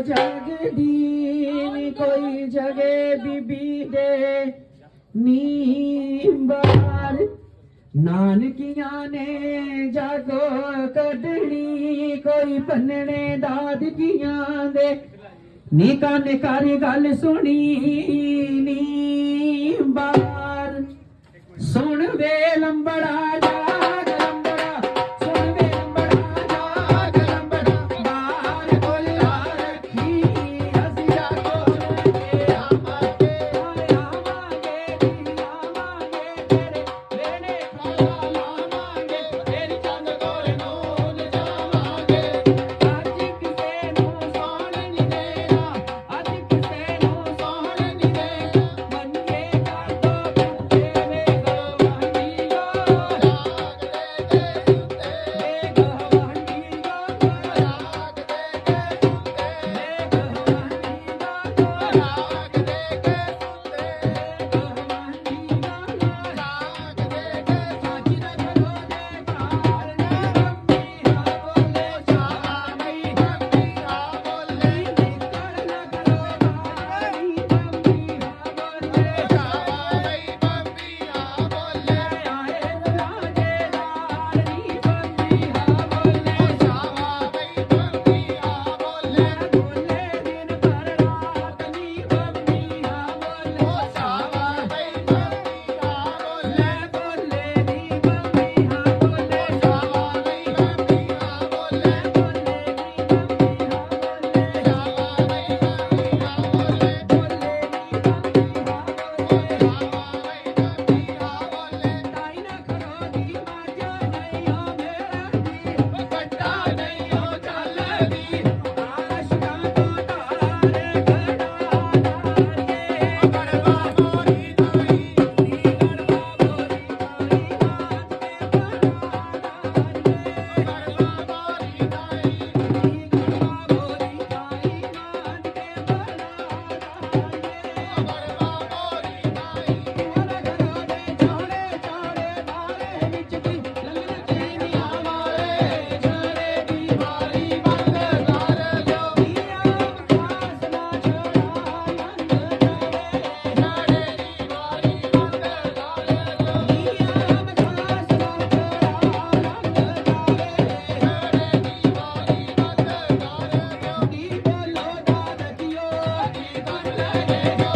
ਜਗਦੀ ਨੀ ਕੋਈ ਜਗੇ ਬੀਬੀ ਦੇ ਨੀਂਬਾਰ ਨਾਨਕੀਆਂ ਨੇ ਜਾਗੋ ਕੱਢਣੀ, ਕੋਈ ਬੰਨਣੇ ਦਾਦਕੀਆਂ ਦੇ। ਨੀ ਕਾਨੇ ਗੱਲ ਸੁਣੀ ਨੀ ਬਾਰ ਸੁਣ ਵੇ ਲੰਬੜਾ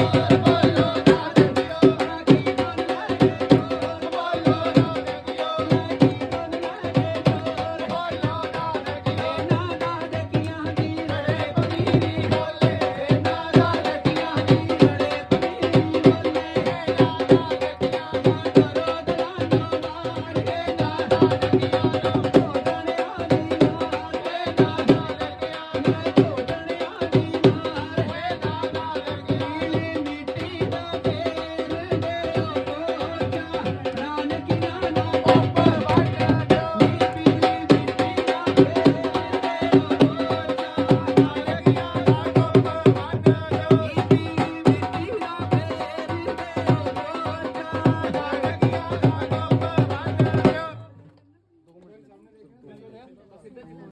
Thank you.